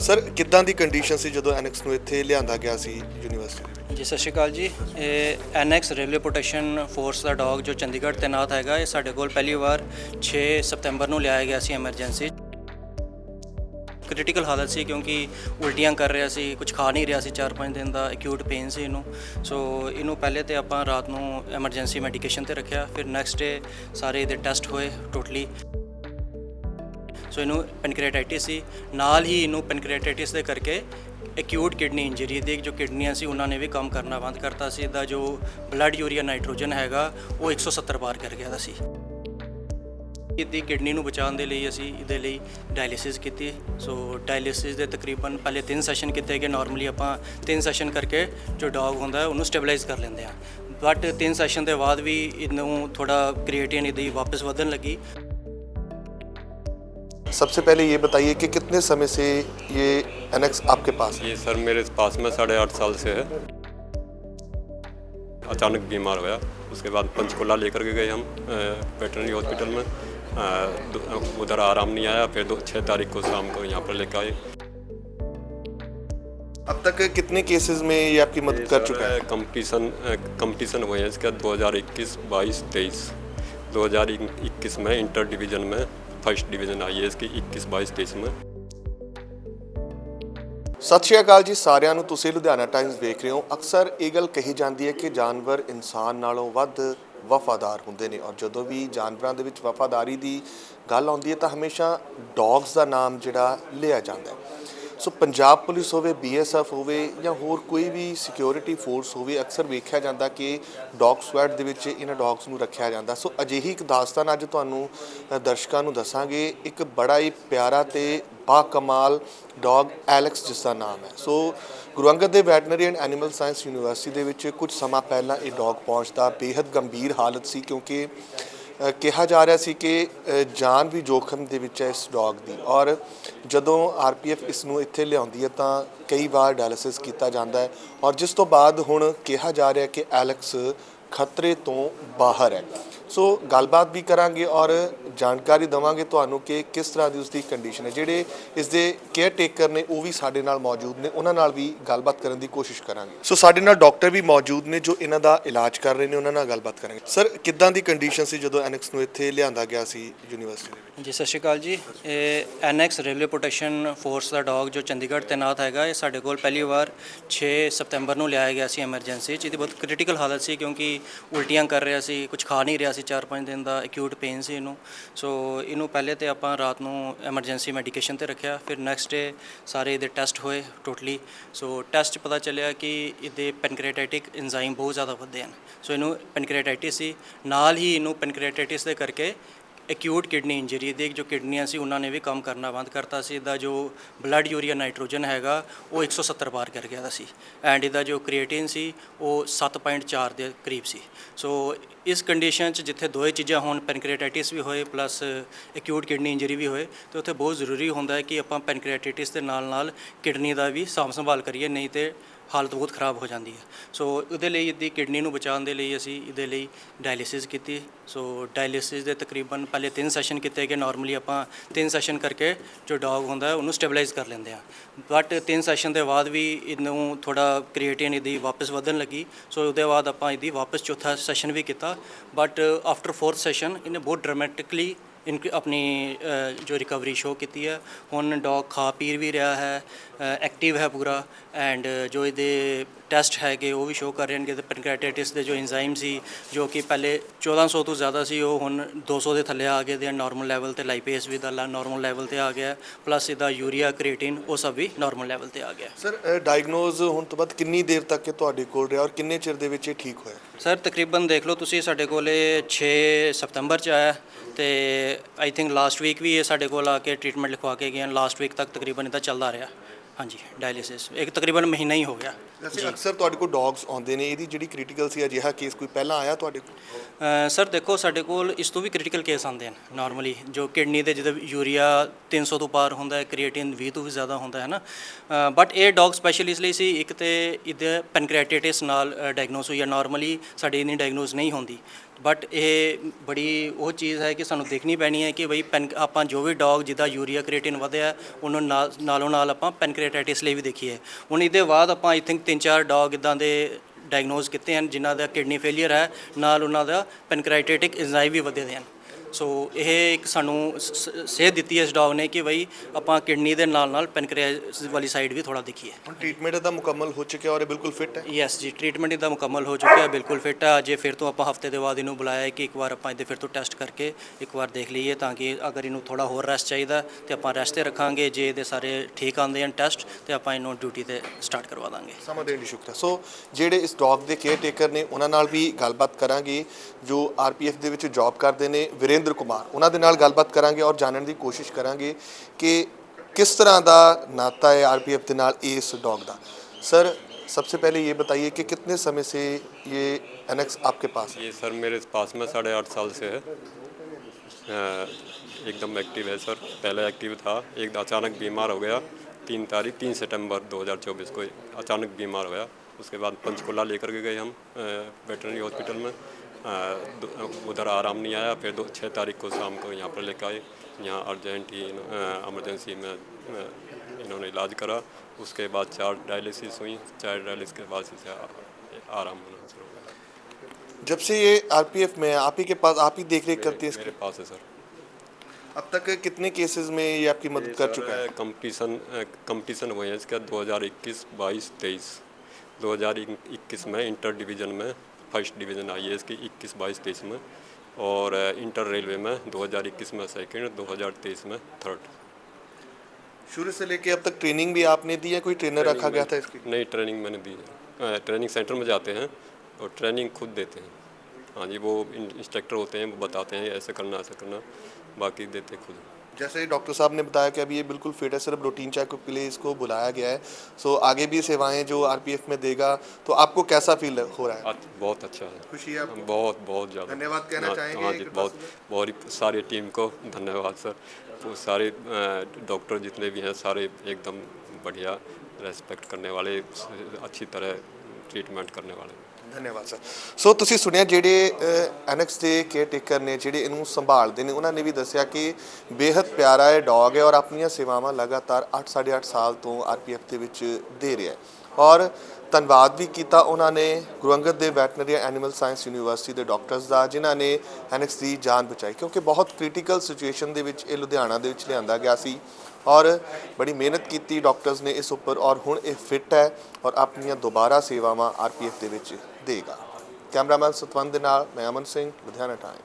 Sir ਕਿੱਦਾਂ ਦੀ condition ਸੀ ਜਦੋਂ ਐਨਐਕਸ ਨੂੰ ਇੱਥੇ ਲਿਆਂਦਾ ਗਿਆ ਸੀ ਯੂਨੀਵਰਸਿਟੀ ਜੀ, ਸਤਿ ਸ਼੍ਰੀ ਅਕਾਲ ਜੀ। ਇਹ ਐਨਐਕਸ ਰੇਲਵੇ ਪ੍ਰੋਟੈਕਸ਼ਨ ਫੋਰਸ ਦਾ ਡੌਗ ਜੋ ਚੰਡੀਗੜ੍ਹ ਤੈਨਾਤ ਹੈਗਾ, ਇਹ ਸਾਡੇ ਕੋਲ ਪਹਿਲੀ ਵਾਰ 6 ਸਤੰਬਰ ਨੂੰ ਲਿਆਇਆ ਗਿਆ ਸੀ ਐਮਰਜੈਂਸੀ ਕ੍ਰਿਟੀਕਲ ਹਾਲਤ ਸੀ ਕਿਉਂਕਿ ਉਲਟੀਆਂ ਕਰ ਰਿਹਾ ਸੀ ਕੁਝ ਖਾ ਨਹੀਂ ਰਿਹਾ ਸੀ 4-5 ਦਿਨ ਦਾ ਐਕਿਊਟ ਪੇਨ ਸੀ ਇਹਨੂੰ। ਸੋ ਇਹਨੂੰ ਪਹਿਲੇ ਤੇ ਆਪਾਂ ਰਾਤ ਨੂੰ ਐਮਰਜੈਂਸੀ ਮੈਡੀਕੇਸ਼ਨ ਤੇ ਰੱਖਿਆ, ਫਿਰ ਨੈਕਸਟ ਡੇ ਸਾਰੇ ਇਹਦੇ ਟੈਸਟ ਹੋਏ ਟੋਟਲੀ ਸੋ ਇਹਨੂੰ ਪੈਨਕ੍ਰੀਆਟਾਈਟਿਸ ਸੀ। ਨਾਲ ਹੀ ਇਹਨੂੰ ਪੈਨਕ੍ਰੀਆਟਾਈਟਿਸ ਦੇ ਕਰਕੇ ਐਕਿਊਟ ਕਿਡਨੀ ਇੰਜਰੀ ਦੇ ਜੋ ਕਿਡਨੀਆਂ ਸੀ, ਉਹਨਾਂ ਨੇ ਵੀ ਕੰਮ ਕਰਨਾ ਬੰਦ ਕਰਤਾ ਸੀ। ਇਹਦਾ ਜੋ ਬਲੱਡ ਯੂਰੀਆ ਨਾਈਟ੍ਰੋਜਨ ਹੈਗਾ, ਉਹ 170 ਬਾਰ ਕਰ ਗਿਆ ਦਾ ਸੀ। ਇਹਦੀ ਕਿਡਨੀ ਨੂੰ ਬਚਾਉਣ ਦੇ ਲਈ ਅਸੀਂ ਇਹਦੇ ਲਈ ਡਾਇਲਿਸਿਸ ਕੀਤੀ। ਸੋ ਡਾਇਲਿਸਿਸ ਦੇ ਤਕਰੀਬਨ ਪਹਿਲੇ ਤਿੰਨ ਸੈਸ਼ਨ ਕੀਤੇ ਗਏ। ਨਾਰਮਲੀ ਆਪਾਂ ਤਿੰਨ ਸੈਸ਼ਨ ਕਰਕੇ ਜੋ ਡੌਗ ਹੁੰਦਾ, ਉਹਨੂੰ ਸਟੇਬਲਾਈਜ਼ ਕਰ ਲੈਂਦੇ ਆ ਬਟ ਤਿੰਨ ਸੈਸ਼ਨ ਦੇ ਬਾਅਦ ਵੀ ਇਹਨੂੰ ਥੋੜਾ ਕ੍ਰੀਏਟਿਨ ਇਹਦੀ ਵਾਪਸ ਵਧਣ ਲੱਗੀ। सबसे पहले ये बताइए कि कितने समय से ये एनएक्स आपके पास है? ये सर मेरे पास में साढ़े आठ साल से है। अचानक बीमार हुआ उसके बाद पंचकुला लेकर के गए हम वेटनरी हॉस्पिटल में। उधर आराम नहीं आया फिर दो छः तारीख को शाम को यहाँ पर लेकर आए। अब तक कितने केसेस में ये आपकी मदद कर चुका है? कंपटीशन कंपटीशन हुए हैं इसके दो हज़ार इक्कीस बाईस तेईस। दो हज़ार इक्कीस में इंटर डिवीज़न में फर्स्ट डिवीज़न आई है इसकी इक्कीस बाईस तेईस में ਸਤਿ ਸ਼੍ਰੀ ਅਕਾਲ ਜੀ ਸਾਰਿਆਂ ਨੂੰ ਤੁਸੀਂ ਲੁਧਿਆਣਾ ਟਾਈਮਜ਼ ਵੇਖ ਰਹੇ ਹੋ ਅਕਸਰ ਇਹ ਗੱਲ ਕਹੀ ਜਾਂਦੀ ਹੈ ਕਿ ਜਾਨਵਰ ਇਨਸਾਨ ਨਾਲੋਂ ਵੱਧ ਵਫਾਦਾਰ ਹੁੰਦੇ ਨੇ ਔਰ ਜਦੋਂ ਵੀ ਜਾਨਵਰਾਂ ਦੇ ਵਿੱਚ ਵਫਾਦਾਰੀ ਦੀ ਗੱਲ ਆਉਂਦੀ ਹੈ ਤਾਂ ਹਮੇਸ਼ਾ ਡੌਗਸ ਦਾ ਨਾਮ ਜਿਹੜਾ ਲਿਆ ਜਾਂਦਾ ਹੈ ਸੋ ਪੰਜਾਬ ਪੁਲਿਸ ਹੋਵੇ ਬੀਐਸਐਫ ਹੋਵੇ ਜਾਂ ਹੋਰ ਕੋਈ ਵੀ ਸਿਕਿਉਰਿਟੀ ਫੋਰਸ ਹੋਵੇ, ਅਕਸਰ ਵੇਖਿਆ ਜਾਂਦਾ ਕਿ ਡੌਗ ਸਕੁਐਡ ਦੇ ਵਿੱਚ ਇਹਨਾਂ ਡੌਗਸ ਨੂੰ ਰੱਖਿਆ ਜਾਂਦਾ। ਸੋ ਅਜਿਹੀ ਇੱਕ ਦਾਸਤਾਨ ਅੱਜ ਤੁਹਾਨੂੰ ਦਰਸ਼ਕਾਂ ਨੂੰ ਦੱਸਾਂਗੇ। ਇੱਕ ਬੜਾ ਹੀ ਪਿਆਰਾ ਤੇ ਬਾ ਕਮਾਲ ਡੌਗ ਐਲੈਕਸ ਜਿਸ ਦਾ ਨਾਮ ਹੈ। So Guru Angad Dev veterinary and animal science university ਦੇ ਵਿੱਚ ਕੁਝ ਸਮਾਂ ਪਹਿਲਾਂ ਇਹ ਡੌਗ ਪਹੁੰਚਦਾ। ਬੇहद ਗੰਭੀਰ ਹਾਲਤ ਸੀ ਕਿਉਂਕਿ ਕਿਹਾ ਜਾ ਰਿਹਾ ਸੀ ਕਿ ਜਾਨ ਵੀ ਜੋਖਮ ਦੇ ਵਿੱਚ ਹੈ ਇਸ ਡੌਗ ਦੀ। ਔਰ ਜਦੋਂ ਆਰਪੀਐਫ ਇਸ ਨੂੰ ਇੱਥੇ ਲਿਆਉਂਦੀ ਹੈ ਤਾਂ ਕਈ ਵਾਰ ਡਾਇਲਿਸਿਸ ਕੀਤਾ ਜਾਂਦਾ ਹੈ। ਔਰ ਜਿਸ ਤੋਂ ਬਾਅਦ ਹੁਣ ਕਿਹਾ ਜਾ ਰਿਹਾ ਕਿ ਐਲੈਕਸ ਖਤਰੇ ਤੋਂ ਬਾਹਰ ਹੈ। ਸੋ ਗੱਲਬਾਤ ਵੀ ਕਰਾਂਗੇ ਔਰ ਜਾਣਕਾਰੀ ਦਵਾਂਗੇ ਤੁਹਾਨੂੰ ਕਿ ਕਿਸ ਤਰ੍ਹਾਂ ਦੀ ਉਸਦੀ ਕੰਡੀਸ਼ਨ ਹੈ। ਜਿਹੜੇ ਇਸ ਦੇ ਕੇਅਰ ਟੇਕਰ ਨੇ, ਉਹ ਵੀ ਸਾਡੇ ਨਾਲ ਮੌਜੂਦ ਨੇ। ਉਹਨਾਂ ਨਾਲ ਵੀ ਗੱਲਬਾਤ ਕਰਨ ਦੀ ਕੋਸ਼ਿਸ਼ ਕਰਾਂਗੇ। ਸੋ ਸਾਡੇ ਨਾਲ ਡਾਕਟਰ ਵੀ ਮੌਜੂਦ ਨੇ, ਜੋ ਇਹਨਾਂ ਦਾ ਇਲਾਜ ਕਰ ਰਹੇ ਨੇ। ਉਹਨਾਂ ਨਾਲ ਗੱਲਬਾਤ ਕਰਾਂਗੇ। ਸਰ ਕਿੱਦਾਂ ਦੀ ਕੰਡੀਸ਼ਨ ਸੀ ਜਦੋਂ ਐਨਐਕਸ ਨੂੰ ਇੱਥੇ ਲਿਆਂਦਾ ਗਿਆ ਸੀ ਯੂਨੀਵਰਸਿਟੀ ਦੇ ਜੀ ਸਤਿ ਸ਼੍ਰੀ ਅਕਾਲ ਜੀ। ਇਹ ਐਨਐਕਸ ਰੇਲਵੇ ਪ੍ਰੋਟੈਕਸ਼ਨ ਫੋਰਸ ਦਾ ਡੌਗ ਜੋ ਚੰਡੀਗੜ੍ਹ ਤੈਨਾਤ ਹੈਗਾ, ਇਹ ਸਾਡੇ ਕੋਲ ਪਹਿਲੀ ਵਾਰ 6 ਸਤੰਬਰ ਨੂੰ ਲਿਆਇਆ ਗਿਆ ਸੀ ਐਮਰਜੈਂਸੀ 'ਚ। ਇਹਦੀ ਬਹੁਤ ਕ੍ਰਿਟੀਕਲ ਹਾਲਤ ਸੀ ਕਿਉਂਕਿ ਉਲਟੀਆਂ ਕਰ ਰਿਹਾ ਸੀ ਕੁਝ ਖਾ ਨਹੀਂ ਰਿਹਾ ਸੀ 4-5 ਦਿਨ ਦਾ ਐਕਿਊਟ ਪੇਨ ਸੀ ਇਹਨੂੰ। ਸੋ ਇਹਨੂੰ ਪਹਿਲੇ ਤੇ ਆਪਾਂ ਰਾਤ ਨੂੰ ਐਮਰਜੈਂਸੀ ਮੈਡੀਕੇਸ਼ਨ ਤੇ ਰੱਖਿਆ, ਫਿਰ ਨੈਕਸਟ ਡੇ ਸਾਰੇ ਇਹਦੇ ਟੈਸਟ ਹੋਏ ਟੋਟਲੀ ਸੋ ਟੈਸਟ 'ਚ ਪਤਾ ਚੱਲਿਆ ਕਿ ਇਹਦੇ ਪੈਨਕ੍ਰੀਆਟਾਈਟਿਕ ਐਂਜ਼ਾਈਮ ਬਹੁਤ ਜ਼ਿਆਦਾ ਵਧੇ ਹਨ। ਸੋ ਇਹਨੂੰ ਪੈਨਕ੍ਰੀਆਟਾਈਟਿਸ ਸੀ, ਨਾਲ ਹੀ ਇਹਨੂੰ ਪੈਨਕ੍ਰੀਆਟਾਈਟਿਸ ਦੇ ਕਰਕੇ ਐਕਿਊਟ ਕਿਡਨੀ ਇੰਜਰੀ ਦੇ, ਜੋ ਕਿਡਨੀਆਂ ਸੀ, ਉਹਨਾਂ ਨੇ ਵੀ ਕੰਮ ਕਰਨਾ ਬੰਦ ਕਰਤਾ ਸੀ। ਇਹਦਾ ਜੋ ਬਲੱਡ ਯੂਰੀਆ ਨਾਈਟ੍ਰੋਜਨ ਹੈਗਾ, ਉਹ 170 ਬਾਰ ਕਰ ਗਿਆ ਦਾ ਸੀ। ਐਂਡ ਇਹਦਾ ਜੋ ਕ੍ਰੀਏਟਿਨ ਸੀ, ਉਹ 7.4 ਦੇ ਕਰੀਬ ਸੀ। ਸੋ ਇਸ ਕੰਡੀਸ਼ਨ 'ਚ ਜਿੱਥੇ ਦੋਏ ਚੀਜ਼ਾਂ ਹੋਣ ਪੈਨਕ੍ਰੀਆਟਾਈਟਿਸ ਵੀ ਹੋਏ ਪਲੱਸ ਐਕਿਊਟ ਕਿਡਨੀ ਇੰਜਰੀ ਵੀ ਹੋਏ, ਤੇ ਉੱਥੇ ਬਹੁਤ ਜ਼ਰੂਰੀ ਹੁੰਦਾ ਹੈ ਕਿ ਆਪਾਂ ਪੈਨਕ੍ਰੀਆਟਾਈਟਿਸ ਦੇ ਨਾਲ ਨਾਲ ਕਿਡਨੀ ਦਾ ਵੀ ਸਾਂਭ ਸੰਭਾਲ ਕਰੀਏ, ਨਹੀਂ ਤੇ ਹਾਲਤ ਬਹੁਤ ਖਰਾਬ ਹੋ ਜਾਂਦੀ ਹੈ। ਸੋ ਉਹਦੇ ਲਈ ਇਹਦੀ ਕਿਡਨੀ ਨੂੰ ਬਚਾਉਣ ਦੇ ਲਈ ਅਸੀਂ ਇਹਦੇ ਲਈ ਡਾਇਲਿਸਿਸ ਕੀਤੀ। ਸੋ ਡਾਇਲਿਸਿਸ ਦੇ ਤਕਰੀਬਨ ਪਹਿਲੇ ਤਿੰਨ ਸੈਸ਼ਨ ਕੀਤੇ ਗਏ। ਨਾਰਮਲੀ ਆਪਾਂ ਤਿੰਨ ਸੈਸ਼ਨ ਕਰਕੇ ਜੋ ਡੌਗ ਹੁੰਦਾ ਉਹਨੂੰ ਸਟੇਬਲਾਈਜ਼ ਕਰ ਲੈਂਦੇ ਆ ਬਟ ਤਿੰਨ ਸੈਸ਼ਨ ਦੇ ਬਾਅਦ ਵੀ ਇਹਨੂੰ ਥੋੜਾ ਕ੍ਰੀਏਟਿਨ ਇਹਦੀ ਵਾਪਸ ਵਧਣ ਲੱਗੀ। ਸੋ ਉਹਦੇ ਬਾਅਦ ਆਪਾਂ ਇਹਦੀ ਵਾਪਸ ਚੌਥਾ ਸੈਸ਼ਨ ਵੀ ਕੀਤਾ। ਬਟ ਆਫਟਰ ਫੋਰਥ ਸੈਸ਼ਨ ਇਹਨੇ ਬਹੁਤ ਡਰਾਮੈਟਿਕਲੀ ਇਨਕ ਆਪਣੀ ਅ, ਜੋ ਰਿਕਵਰੀ ਸ਼ੋ ਕੀਤੀ ਹੈ ਹੁਣ ਡੌਗ ਖਾ ਪੀ ਵੀ ਰਿਹਾ ਹੈ ਐਕਟਿਵ ਹੈ ਪੂਰਾ ਐਂਡ ਜੋ ਇਹਦੇ ਟੈਸਟ ਹੈਗੇ ਉਹ ਵੀ ਸ਼ੋ ਕਰ ਰਹੇ ਨੇ ਕਿ ਪੈਨਕ੍ਰੀਆਟਾਈਟਿਸ ਦੇ ਜੋ ਐਂਜ਼ਾਈਮ ਸੀ ਜੋ ਕਿ ਪਹਿਲੇ 1400 ਤੋਂ ਜ਼ਿਆਦਾ ਸੀ ਉਹ ਹੁਣ 200 ਦੇ ਥੱਲੇ ਆ ਗਏ ਦੇ ਨਾਰਮਲ ਲੈਵਲ ਤੇ ਲਾਈਪੇਸ ਵੀ ਦਾ ਨਾਰਮਲ ਲੈਵਲ ਤੇ ਆ ਗਿਆ ਪਲੱਸ ਇਹਦਾ ਯੂਰੀਆ ਕ੍ਰੀਏਟਿਨ ਉਹ ਸਭ ਵੀ ਨਾਰਮਲ ਲੈਵਲ ਤੇ ਆ ਗਿਆ। ਸਰ ਡਾਇਗਨੋਜ਼ ਹੋਣ ਤੋਂ ਬਾਅਦ ਕਿੰਨੀ ਦੇਰ ਤੱਕ ਇਹ ਤੁਹਾਡੇ ਕੋਲ ਰਿਹਾ ਔਰ ਕਿੰਨੇ ਚਿਰ ਦੇ ਵਿੱਚ ਇਹ ਠੀਕ ਹੋਇਆ? ਸਰ ਤਕਰੀਬਨ ਦੇਖ ਲਓ ਤੁਸੀਂ ਸਾਡੇ ਕੋਲ ਇਹ 6 ਸਤੰਬਰ ਚ ਆਇਆ ਤੇ ਆਈ ਥਿੰਕ ਲਾਸਟ ਵੀਕ ਵੀ ਇਹ ਸਾਡੇ ਕੋਲ ਆ ਕੇ ਟ੍ਰੀਟਮੈਂਟ ਲਿਖਵਾ ਕੇ ਗਏ ਲਾਸਟ ਵੀਕ ਤੱਕ ਤਕਰੀਬਨ ਇਹਦਾ ਚੱਲਦਾ ਰਿਹਾ। ਹਾਂਜੀ ਡਾਇਲਿਸਿਸ ਇੱਕ ਤਕਰੀਬਨ ਮਹੀਨਾ ਹੀ ਹੋ ਗਿਆ। ਵੈਸੇ ਅਕਸਰ ਤੁਹਾਡੇ ਕੋਲ ਡੌਗਸ ਆਉਂਦੇ ਨੇ ਇਹਦੀ ਜਿਹੜੀ ਕ੍ਰਿਟੀਕਲ ਸੀ ਅਜਿਹਾ ਕੇਸ ਕੋਈ ਪਹਿਲਾਂ ਆਇਆ ਤੁਹਾਡੇ ਕੋਲ? ਅ, ਸਰ ਦੇਖੋ ਸਾਡੇ ਕੋਲ ਇਸ ਤੋਂ ਵੀ ਕ੍ਰਿਟੀਕਲ ਕੇਸ ਆਉਂਦੇ ਹਨ ਨਾਰਮਲੀ ਜੋ ਕਿਡਨੀ ਦੇ ਜਿਹਦੇ ਯੂਰੀਆ 300 ਤੋਂ ਪਾਰ ਹੁੰਦਾ ਹੈ ਕ੍ਰੀਏਟਿਨ 20 ਤੋਂ ਵੀ ਜ਼ਿਆਦਾ ਹੁੰਦਾ ਹੈ ਨਾ। ਬਟ ਇਹ ਡੌਗ ਸਪੈਸ਼ਲ ਇਸ ਲਈ ਸੀ ਇੱਕ ਤੇ ਇਹਦੇ ਪੈਨਕ੍ਰੀਆਟਾਈਟਿਸ ਨਾਲ ਡਾਇਗਨੋਸ ਹੋਈ ਹੈ ਨਾਰਮਲੀ ਸਾਡੇ ਇਨੀ ਡਾਇਗਨੋਸ ਨਹੀਂ ਹੁੰਦੀ। ਬਟ ਇਹ ਬੜੀ ਉਹ ਚੀਜ਼ ਹੈ ਕਿ ਸਾਨੂੰ ਦੇਖਣੀ ਪੈਣੀ ਹੈ ਕਿ ਬਈ ਪੈਨ ਆਪਾਂ ਜੋ ਵੀ ਡੌਗ ਜਿਹਦਾ ਯੂਰੀਆ ਕ੍ਰੀਏਟਿਨ ਵਧਿਆ, ਉਹਨੂੰ ਨਾਲ ਨਾਲੋਂ ਨਾਲ ਆਪਾਂ ਪੈਨਕ੍ਰੀਆਟਾਈਟਿਸ ਲਈ ਵੀ ਦੇਖੀਏ। ਹੁਣ ਇਹਦੇ ਬਾਅਦ ਆਪਾਂ ਆਈ ਥਿੰਕ ਤਿੰਨ ਚਾਰ ਡੌਗ ਇਦਾਂ ਦੇ ਡਾਇਗਨੋਸ ਕੀਤੇ ਹਨ, ਜਿਨ੍ਹਾਂ ਦਾ ਕਿਡਨੀ ਫੇਲਿਅਰ ਹੈ, ਨਾਲ ਉਹਨਾਂ ਦਾ ਪੈਨਕ੍ਰੀਆਟਾਈਟਿਕ ਇੰਜ਼ਾਈਮ ਵੀ ਵਧੇ ਦੇ ਹਨ। ਸੋ ਇਹ ਇੱਕ ਸਾਨੂੰ ਸ- ਸ- ਸੇਧ ਦਿੱਤੀ ਹੈ ਇਸ ਡੌਗ ਨੇ ਕਿ ਬਈ ਆਪਾਂ ਕਿਡਨੀ ਦੇ ਨਾਲ ਨਾਲ ਪੈਨਕ੍ਰੀਆਸ ਵਾਲੀ ਸਾਈਡ ਵੀ ਥੋੜਾ ਦੇਖੀਏ। ਹੁਣ ਟ੍ਰੀਟਮੈਂਟ ਦਾ ਮੁਕੰਮਲ ਹੋ ਚੁੱਕਿਆ ਔਰ ਇਹ ਬਿਲਕੁਲ ਫਿੱਟ ਹੈ? ਯੈਸ ਜੀ ਟ੍ਰੀਟਮੈਂਟ ਇਹਦਾ ਮੁਕੰਮਲ ਹੋ ਚੁੱਕਿਆ ਹੈ ਬਿਲਕੁਲ ਫਿੱਟ ਹੈ। ਅਜੇ ਫਿਰ ਤੋਂ ਆਪਾਂ ਹਫ਼ਤੇ ਦੇ ਬਾਅਦ ਇਹਨੂੰ ਬੁਲਾਇਆ ਹੈ ਕਿ ਇੱਕ ਵਾਰ ਆਪਾਂ ਇਹਦੇ ਫਿਰ ਤੋਂ ਟੈਸਟ ਕਰਕੇ ਇੱਕ ਵਾਰ ਦੇਖ ਲਈਏ ਤਾਂ ਕਿ ਅਗਰ ਇਹਨੂੰ ਥੋੜਾ ਹੋਰ ਰੈਸਟ ਚਾਹੀਦਾ ਤੇ ਆਪਾਂ ਰੈਸਟ ਤੇ ਰੱਖਾਂਗੇ ਜੇ ਇਹਦੇ ਸਾਰੇ ਠੀਕ ਆਉਂਦੇ ਹਨ ਟੈਸਟ ਤੇ ਆਪਾਂ ਇਹਨੂੰ ਡਿਊਟੀ ਤੇ ਸਟਾਰਟ ਕਰਵਾ ਦਾਂਗੇ। ਸਮਾਂ ਦੇਣ ਲਈ ਸ਼ੁਕਰੀਆ ਸੋ ਜਿਹੜੇ ਇਸ ਡੌਗ ਦੇ ਕੇਅਰ ਟੇਕਰ ਨੇ ਉਹਨਾਂ ਨਾਲ ਵੀ ਗੱਲਬਾਤ ਕਰਾਂਗੇ ਜੋ ਆਰਪੀਐਫ ਦੇ ਵਿੱਚ ਜੌਬ ਕਰਦੇ ਨੇ ਵਿਰੇਂਦਰ ਕੁਮਾਰ ਉਹਨਾਂ ਦੇ ਨਾਲ ਗੱਲਬਾਤ ਕਰਾਂਗੇ ਔਰ ਜਾਣਨ ਦੀ ਕੋਸ਼ਿਸ਼ ਕਰਾਂਗੇ ਕਿ ਕਿਸ ਤਰ੍ਹਾਂ ਦਾ ਨਾਤਾ है आरपीएफ के नाल इस डॉग का सर सबसे पहले ये बताइए कि कितने समय से ये एनएक्स आपके पास है ये सर मेरे पास में साढ़े आठ साल से है अ, एकदम एक्टिव है सर पहले एक्टिव था एक अचानक बीमार हो गया तीन तारीख तीन सितंबर 2024 को अचानक बीमार हो गया उसके बाद पंचकुला लेकर के गए हम वेटरनरी हॉस्पिटल में अ, दो- उधर आराम नहीं आया फिर दो छः तारीख को शाम को यहाँ पर लेकर आए। यहाँ अर्जेंट ही एमरजेंसी में इन्होंने इलाज करा। उसके बाद चार डायलिसिस हुई। चार डायलिसिस के बाद इसे आराम होना शुरू हो गया जब से ये आरपीएफ में आप ही के पास आप ही देख रेख करते हैं इसकी? मेरे पास है सर। अब तक कितने केसेस में ये आपकी मदद कर चुका है? कंपटीशन कंपटीशन हुए हैं इसका। 2021 22 23 2021 में इंटर डिवीज़न में फ़र्स्ट डिवीज़न आई है इसकी 21 22 23 में और इंटर रेलवे में 2021 में सेकंड 2023 में थर्ड। शुरू से लेके अब तक ट्रेनिंग भी आपने दी है? कोई ट्रेनर रखा गया था इसकी नहीं ट्रेनिंग मैंने दी है। ट्रेनिंग सेंटर में जाते हैं और ट्रेनिंग खुद देते हैं। हाँ जी वो इंस्ट्रक्टर होते हैं वो बताते हैं ऐसे करना ऐसे करना बाकी देते खुद। जैसे डॉक्टर साहब ने बताया कि अभी ये बिल्कुल फिट है सिर्फ़ रूटीन चेकअप के लिए इसको बुलाया गया है। सो आगे भी सेवाएँ जो आरपीएफ में देगा तो आपको कैसा फील हो रहा है? बहुत अच्छा है। खुशी है आपको? बहुत बहुत ज़्यादा। धन्यवाद कहना हाँ, चाहेंगे हाँ जी बहुत बहुत सारी टीम को धन्यवाद सर वो सारे डॉक्टर जितने भी हैं सारे एकदम बढ़िया रेस्पेक्ट करने वाले अच्छी तरह ट्रीटमेंट करने वाले। ਧੰਨਵਾਦ ਸਰ। ਸੋ ਤੁਸੀਂ ਸੁਣਿਆ ਜਿਹੜੇ ਐਨਐਕਸ ਦੇ ਕੇਅਰ ਟੇਕਰ ਨੇ, ਜਿਹੜੇ ਇਹਨੂੰ ਸੰਭਾਲਦੇ ਨੇ, ਉਹਨਾਂ ਨੇ ਵੀ ਦੱਸਿਆ ਕਿ ਬੇहद ਪਿਆਰਾ ਇਹ ਡੌਗ ਹੈ ਔਰ ਆਪਣੀਆਂ ਸੇਵਾਵਾਂ ਲਗਾਤਾਰ 8 8.5 ਸਾਲ ਤੋਂ ਆਰਪੀਐਫ ਦੇ ਵਿੱਚ ਦੇ ਰਿਹਾ ਹੈ। ਔਰ ਧੰਨਵਾਦ ਵੀ ਕੀਤਾ ਉਹਨਾਂ ਨੇ Guru Angad Dev veterinary animal science university ਦੇ ਡਾਕਟਰਸ ਦਾ, ਜਿਨ੍ਹਾਂ ਨੇ ਐਨਐਕਸ ਦੀ ਜਾਨ ਬਚਾਈ। ਕਿਉਂਕਿ ਬਹੁਤ ਕ੍ਰਿਟੀਕਲ ਸਿਚੁਏਸ਼ਨ ਦੇ ਵਿੱਚ ਇਹ ਲੁਧਿਆਣਾ ਦੇ ਵਿੱਚ ਲਿਆਂਦਾ ਗਿਆ ਸੀ ਔਰ ਬੜੀ ਮਿਹਨਤ ਕੀਤੀ ਡਾਕਟਰਸ ਨੇ ਇਸ ਉੱਪਰ ਔਰ ਹੁਣ ਇਹ ਫਿੱਟ ਹੈ ਔਰ ਆਪਣੀਆਂ ਦੁਬਾਰਾ ਸੇਵਾਵਾਂ ਆਰਪੀਐਫ ਦੇ ਵਿੱਚ ਦੇਗਾ। ਕੈਮਰਾਮੈਨ ਸਤਵੰਤ ਦੇ ਨਾਲ ਮੈਂ ਅਮਨ ਸਿੰਘ ਲੁਧਿਆਣਾ ਟਾਈਮ।